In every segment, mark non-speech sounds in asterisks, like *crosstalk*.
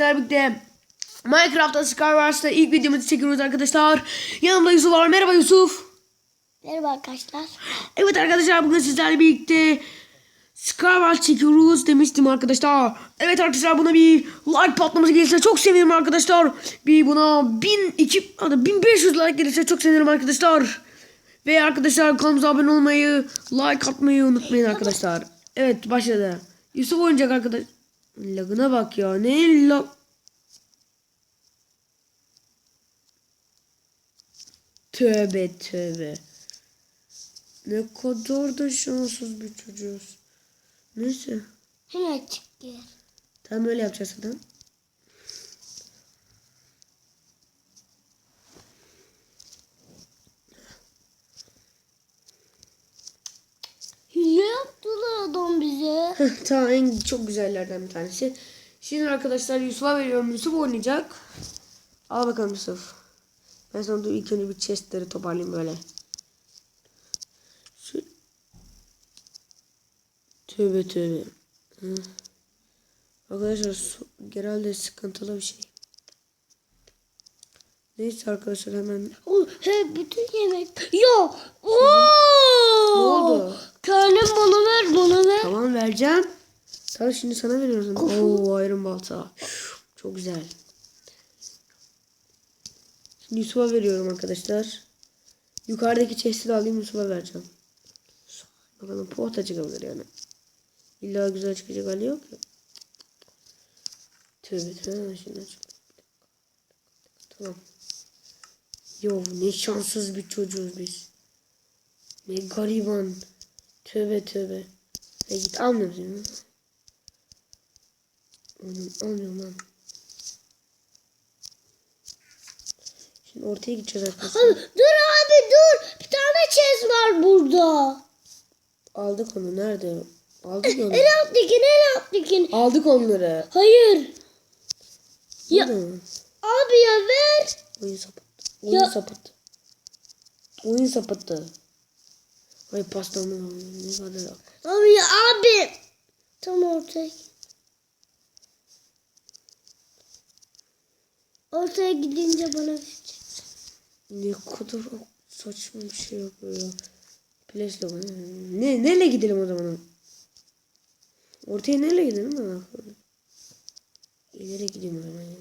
sizlerle birlikte Minecraft'ta Skywars'ta ilk videomuzu çekiyoruz arkadaşlar. Yanımda Yusuf var. Merhaba Yusuf. Merhaba arkadaşlar. Evet arkadaşlar bugün sizlerle birlikte Skywars çekiyoruz demiştim arkadaşlar. Evet arkadaşlar buna bir like patlaması gelirse çok sevinirim arkadaşlar. Bir buna 1000, 2, hadi 1500 like gelirse çok sevinirim arkadaşlar. Ve arkadaşlar kanalımıza abone olmayı, like atmayı unutmayın arkadaşlar. Evet başladı. Yusuf oynayacak arkadaş. Lagına bak ya. Ne lag... Tövbe tövbe. Ne kadar da şanssız bir çocuğuz. Neyse. Hemen çıktı. Tamam öyle yapacağız zaten. Tamam en çok güzellerden bir tanesi. Şimdi arkadaşlar Yusuf'a veriyorum. Yusuf oynayacak. Al bakalım Yusuf. Ben sana dur ilk önce bir chestleri toparlayayım böyle. Şu... Tövbe tövbe. Hı. Arkadaşlar su, genelde sıkıntılı bir şey. Neyse arkadaşlar hemen O, he bütün yemek. Yo. Oo. Ne oldu? Karnım bana ver bana ver. Tamam vereceğim. Tamam şimdi sana veriyorum. Oo iron balta. Çok güzel. Şimdi Yusuf'a veriyorum arkadaşlar. Yukarıdaki chest'i de alayım Yusuf'a vereceğim. Bakalım poğaça çıkabilir yani. İlla güzel çıkacak hali yok ya. Tövbe tövbe şimdi aç. Tamam. Yo ne şanssız bir çocuğuz biz. Ne gariban. Tövbe tövbe. E git almıyor musun? Oğlum almıyorum lan. Şimdi ortaya gideceğiz arkadaşlar. Abi, dur abi dur. Bir tane chest var burada. Aldık onu nerede? Aldık onu. En alttakini en alttakini. Aldık onları. Hayır. Ya abi ya ver. Oyun sapıttı. Oyun Ya- sapıttı. Oyun sapıttı. Ay pastamı ne kadar Abi ya abi. Tam ortaya. Ortaya gidince bana vereceksin. ne kadar saçma bir şey yapıyor ya. Plesle Ne neyle gidelim o zaman? Ortaya neyle gidelim ben? İleri gideyim o zaman ya.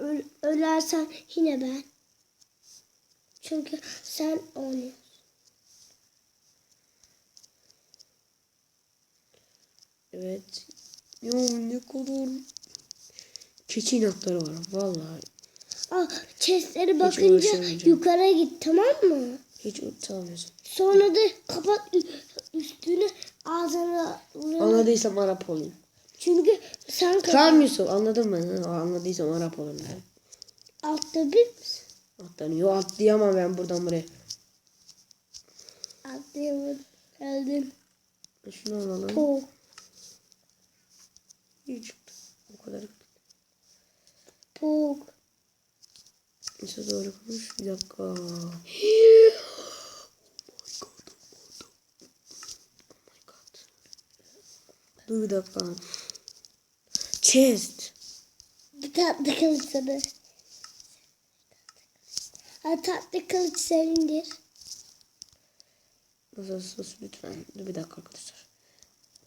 Öl, ölersen yine ben. Çünkü sen oynuyorsun. Evet. Yo ne kadar keçi inatları var vallahi. Al chestlere bakınca uğraşamayacağım. yukarı git tamam mı? Hiç utanmıyorsun. Sonra da kapat ü- üstünü ağzına. Anladıysam Arap olayım. Çünkü sen kapat. Tamam Yusuf anladım ben. Ha, Anladıysam Arap olayım ben. Altta bir misin? Atlanıyor. Atlayamam ben buradan buraya. Atlayamadım. Geldim. Şunu alalım. Po. İyi çıktı. O kadar. Po. Neyse doğru konuş. Bir dakika. *gasps* Dur bir dakika. Chest. Bir tatlı kılıç sana. Ha, tatlı kılıç senindir. Nasıl sus lütfen. Dur bir dakika arkadaşlar.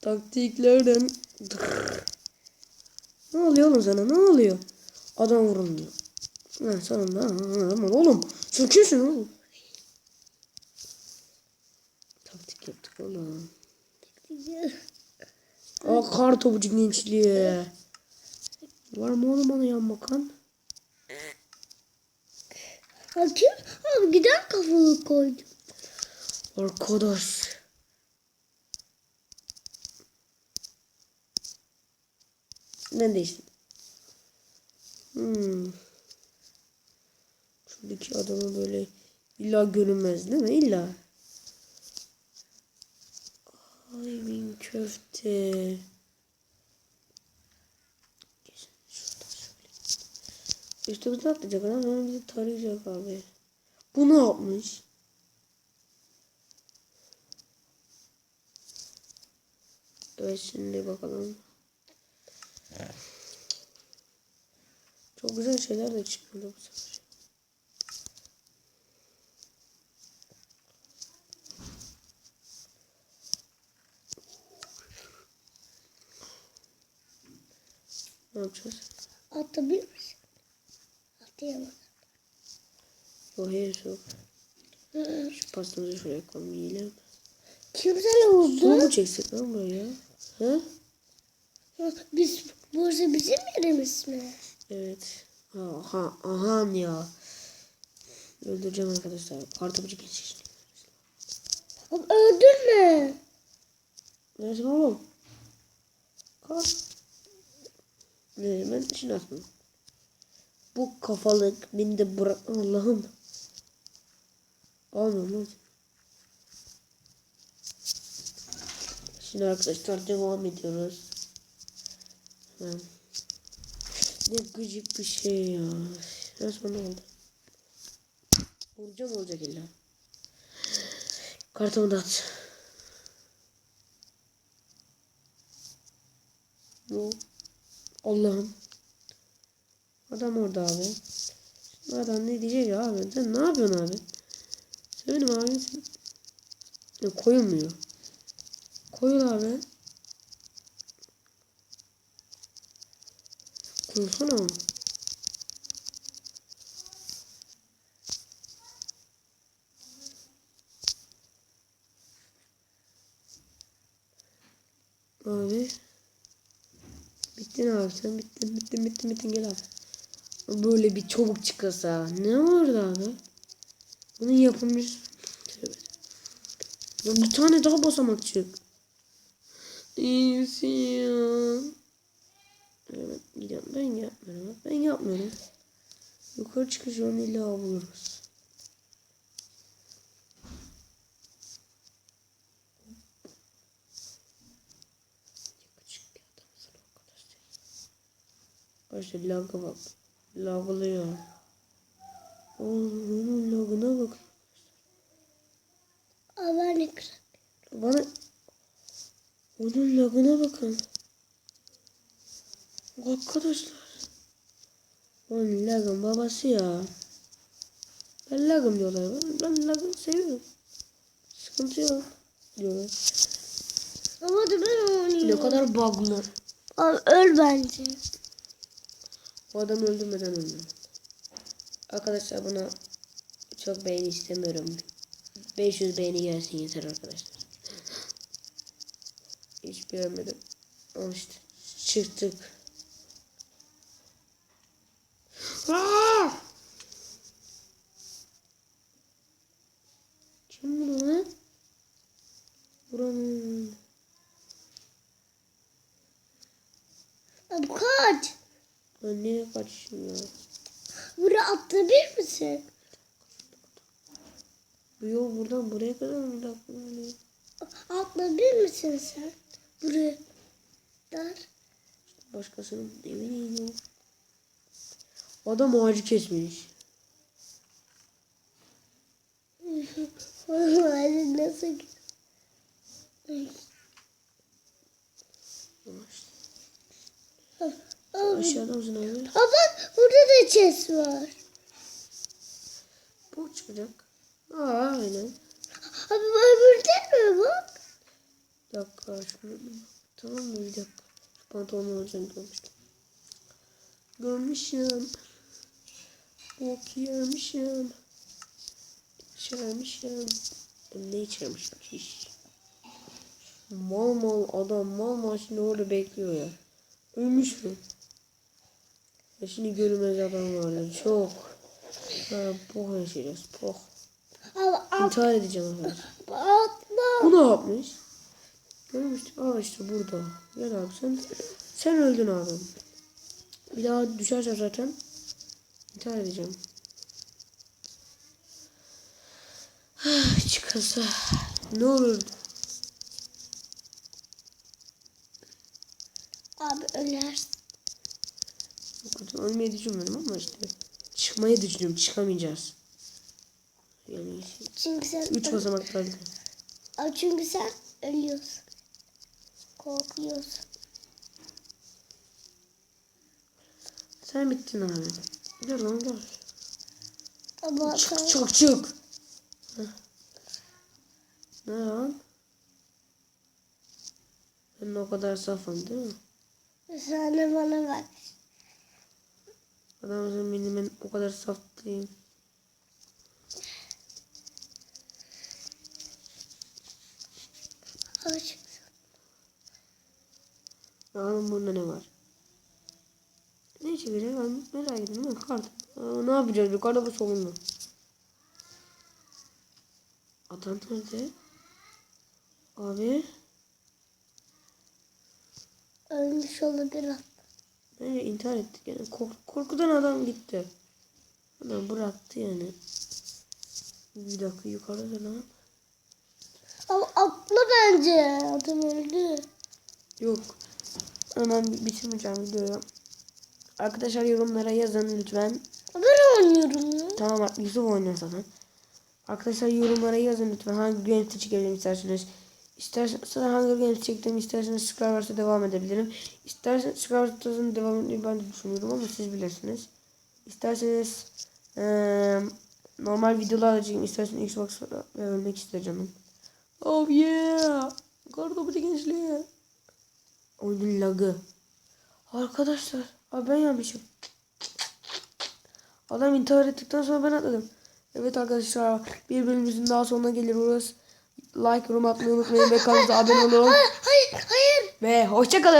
Taktiklerden. Ne oluyor oğlum sana? Ne oluyor? Adam vurulmuyor. Ha sonunda. Ha, Ama oğlum. Söküyorsun oğlum. Taktik yaptık oğlum. Aa kar topucu gençliği. Var mı oğlum bana yan bakan? Bakayım. Abi giden kafalı koydum. Arkadaş. Ben değiştim. Hmm. Şuradaki adamı böyle illa görünmez değil mi? İlla. Ay bin köfte. İşte bizi atlayacak adam sonra bizi tarayacak abi. Bu ne yapmış? Evet şimdi bakalım. Çok güzel şeyler de çıkmadı bu sefer. Ne yapacağız? Atabilir misin? Atayamam. O hayır yok. Şu pastamızı şuraya koyalım yiyelim. Kimse Su oldu? mu çeksek lan buraya? Ha? Biz, burası bizim yerimiz mi? Evet. Aha, aha ya. Öldüreceğim arkadaşlar. Kartopucu geçiş. Abi öldün mü? Neresi oğlum? Kalk. Ne ben şimdi atmam. Bu kafalık beni de bırak Allah'ım. Almıyorum lan. Şimdi arkadaşlar devam ediyoruz. Hemen. Ne gıcık bir şey ya. Resmen oldu. Vuracağım olacak illa. Kartımı da at. Bu. Allah'ım. Adam orada abi. Şimdi adam ne diyecek ya abi? Sen ne yapıyorsun abi? Benim abimsin. Ya koyulmuyor. Koyul abi. Koyulsana. Abi. Bittin abi sen bittin bittin bittin bittin gel abi. Böyle bir çabuk çıkasa ne olurdu abi? Bunu yapılmış. Tövbe. Ya bir tane daha basamak çık. İyisin ya. Evet gidiyorum ben yapmıyorum. Ben yapmıyorum. Yukarı çıkacağım illa buluruz. Arkadaşlar. Lag'a bak. Lag'lıyor. Oğlum onun lag'ına bak. Abi ben ekran. Bana onun lag'ına bakın. Arkadaşlar. Onun lag'ın babası ya. Ben lag'ım diyorlar. Ben, ben lag'ı seviyorum. Sıkıntı yok diyorlar. Ama da ben oynayayım. Ne kadar bug'lı. Abi öl bence. Bu adamı öldürmeden ölmem. Arkadaşlar buna çok beğeni istemiyorum. 500 beğeni gelsin yeter arkadaşlar. Hiç beğenmedim. Ama işte çıktık. Aa! Kim bu lan? Buranın. Abi kaç. Ben niye kaçışım ya? Buraya atlayabilir misin? Bu yol buradan buraya kadar mı? Böyle. Atlayabilir misin sen? Buraya. Der. Başkasının evine iniyor. Adam ağacı kesmiş. *laughs* Hadi nasıl? Ama işte. Abi, Aşağıda abi? Aa bak burada da chest var. Bu çıkacak. Aa aynen. Abi bu öbürde mi bak? Bir dakika şunu. Tamam mı bir dakika. Şu pantolonun olacağını görmüştüm. Görmüşüm. Bok yemişim. İçermişim. Ne içermişim? Hiç. Mal mal adam mal mal şimdi orada bekliyor ya. Ölmüş mü? Ya şimdi görünmez adam var ya çok. Ha, poh yaşayacağız at, İntihar edeceğim arkadaşlar. Bu ne yapmış? Görmüştük. Aa işte burada. Gel abi sen. Sen öldün abi. Bir daha düşersen zaten intihar edeceğim. Çıkasa ne olurdu? Ölmeyi düşünmüyorum ama işte çıkmayı düşünüyorum. Çıkamayacağız. Yani Çünkü sen üç basamaklardı. Abi çünkü sen ölüyorsun. Korkuyorsun. Sen bittin abi. Gel lan gel. Ama Çık çık çık. Heh. Ne lan? Ben o kadar safım değil mi? sen de bana bak. Adamın benim ben o kadar saf değilim. Aç. Bakalım bunda ne var? Ne çıkacak ben merak ediyorum ama kart. Aa, ne yapacağız yukarıda bu solunda. Adam nerede? Abi Ölmüş olabilir. Bence intihar ettik yani Kork- korkudan adam gitti. Adam bıraktı yani. Bir dakika yukarıda lan. Ama aklı bence. Adam öldü. Yok. Hemen bitirmeyeceğim videoyu. Arkadaşlar yorumlara yazın lütfen. Ben oynuyorum ya. Tamam Yusuf oynuyor zaten. Arkadaşlar yorumlara yazın lütfen hangi Games'te çekebilirim isterseniz. İsterseniz sana hangi Games çektim isterseniz Skywars'a devam edebilirim. İsterseniz Skywars'ın devam etmeyi ben de düşünüyorum ama siz bilirsiniz. İsterseniz eee, normal videolar da çekeyim. İsterseniz Xbox'a ölmek ister canım. Oh yeah. Kartopu gençliğe. Oyunun lagı. Arkadaşlar. Abi ben yanmışım. Adam intihar ettikten sonra ben atladım. Evet arkadaşlar bir bölümümüzün daha sonuna geliyoruz. Like, yorum atmayı unutmayın ve kanalımıza abone olun. Hayır hayır. Ve hoşçakalın.